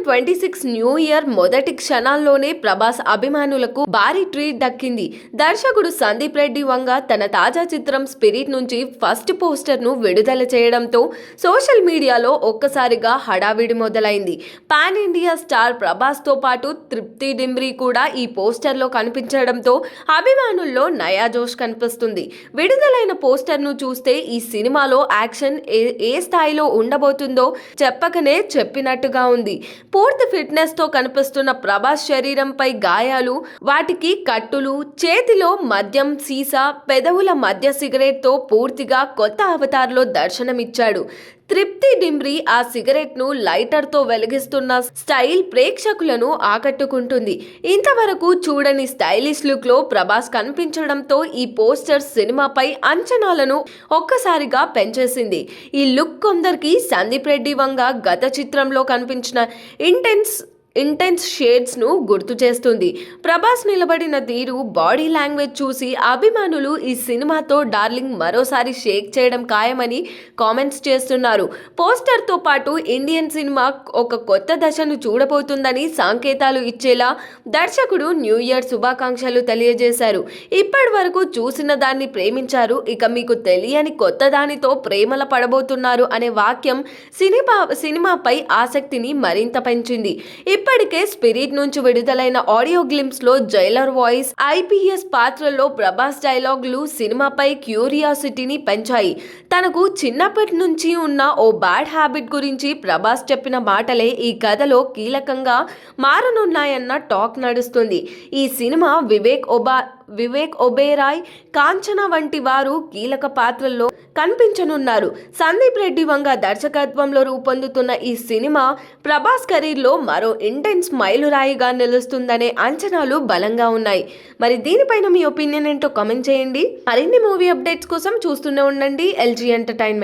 Thousand twenty six new year మొదటి క్షణాల్లోనే ప్రభాస్ అభిమానులకు భారీ ట్రీట్ దక్కింది. దర్శకుడు సందీప్ రెడ్డి వంగ తన తాజా చిత్రం స్పిరిట్ నుంచి ఫస్ట్ పోస్టర్ను విడుదల చేయడంతో సోషల్ మీడియాలో ఒక్కసారిగా హడావిడి మొదలైంది. పాన్ ఇండియా స్టార్ ప్రభాస్తో పాటు తృప్తి డింబ్రీ కూడా ఈ పోస్టర్లో కనిపించడంతో అభిమానుల్లో నయా జోష్ కనిపిస్తుంది. విడుదలైన పోస్టర్ను చూస్తే ఈ సినిమాలో యాక్షన్ ఏ ఏ స్థాయిలో ఉండబోతుందో చెప్పకనే చెప్పినట్టుగా ఉంది. పూర్తి ఫిట్నెస్తో కనిపిస్తున్న ప్రభాస్ శరీరంపై గాయాలు వాటికి కట్టులు చేతిలో మద్యం సీసా పెదవుల మధ్య సిగరెట్తో పూర్తిగా కొత్త అవతార్లో దర్శనమిచ్చాడు. తృప్తి డింబ్రి ఆ సిగరెట్ను లైటర్తో వెలిగిస్తున్న స్టైల్ ప్రేక్షకులను ఆకట్టుకుంటుంది. ఇంతవరకు చూడని స్టైలిష్ లుక్లో ప్రభాస్ కనిపించడంతో ఈ పోస్టర్ సినిమాపై అంచనాలను ఒక్కసారిగా పెంచేసింది. ఈ లుక్ కొందరికి సందీప్ రెడ్డి వంగ గత చిత్రంలో కనిపించిన ఇంటెన్స్ ఇంటెన్స్ షేడ్స్ను గుర్తు చేస్తుంది. ప్రభాస్ నిలబడిన తీరు బాడీ లాంగ్వేజ్ చూసి అభిమానులు ఈ సినిమాతో డార్లింగ్ మరోసారి షేక్ చేయడం ఖాయమని కామెంట్స్ చేస్తున్నారు. పోస్టర్తో పాటు ఇండియన్ సినిమా ఒక కొత్త దశను చూడబోతుందని సంకేతాలు ఇచ్చేలా దర్శకుడు న్యూ ఇయర్ శుభాకాంక్షలు తెలియజేశారు. ఇప్పటి వరకు చూసిన దాన్ని ప్రేమించారు ఇక మీకు తెలియని కొత్త దానితో ప్రేమల పడబోతున్నారు అనే వాక్యం సినిమా సినిమాపై ఆసక్తిని మరింత పెంచింది. ఇప్పటికే స్పిరిట్ నుంచి విడుదలైన ఆడియో గ్లిమ్స్లో జైలర్ వాయిస్ ఐపీఎస్ పాత్రలో ప్రభాస్ డైలాగులు సినిమాపై క్యూరియాసిటీని పెంచాయి. తనకు చిన్నప్పటి నుంచి ఉన్న ఓ బ్యాడ్ హ్యాబిట్ గురించి ప్రభాస్ చెప్పిన మాటలే ఈ కథలో కీలకంగా మారనున్నాయన్న టాక్ నడుస్తుంది. ఈ సినిమా వివేక్ ఒబా వివేక్ ఒబేరాయ్ కాంచన వంటి వారు కీలక పాత్రల్లో కనిపించనున్నారు. సందీప్ రెడ్డి వంగ దర్శకత్వంలో రూపొందుతున్న ఈ సినిమా ప్రభాస్ కెరీర్లో మరో ఇంటెన్స్ మైలురాయిగా నిలుస్తుందనే అంచనాలు బలంగా ఉన్నాయి. మరి దీనిపైన మీ ఒపీనియన్ ఏంటో కామెంట్ చేయండి. మరిన్ని మూవీ అప్డేట్స్ కోసం చూస్తూనే ఉండండి. LG entertainment.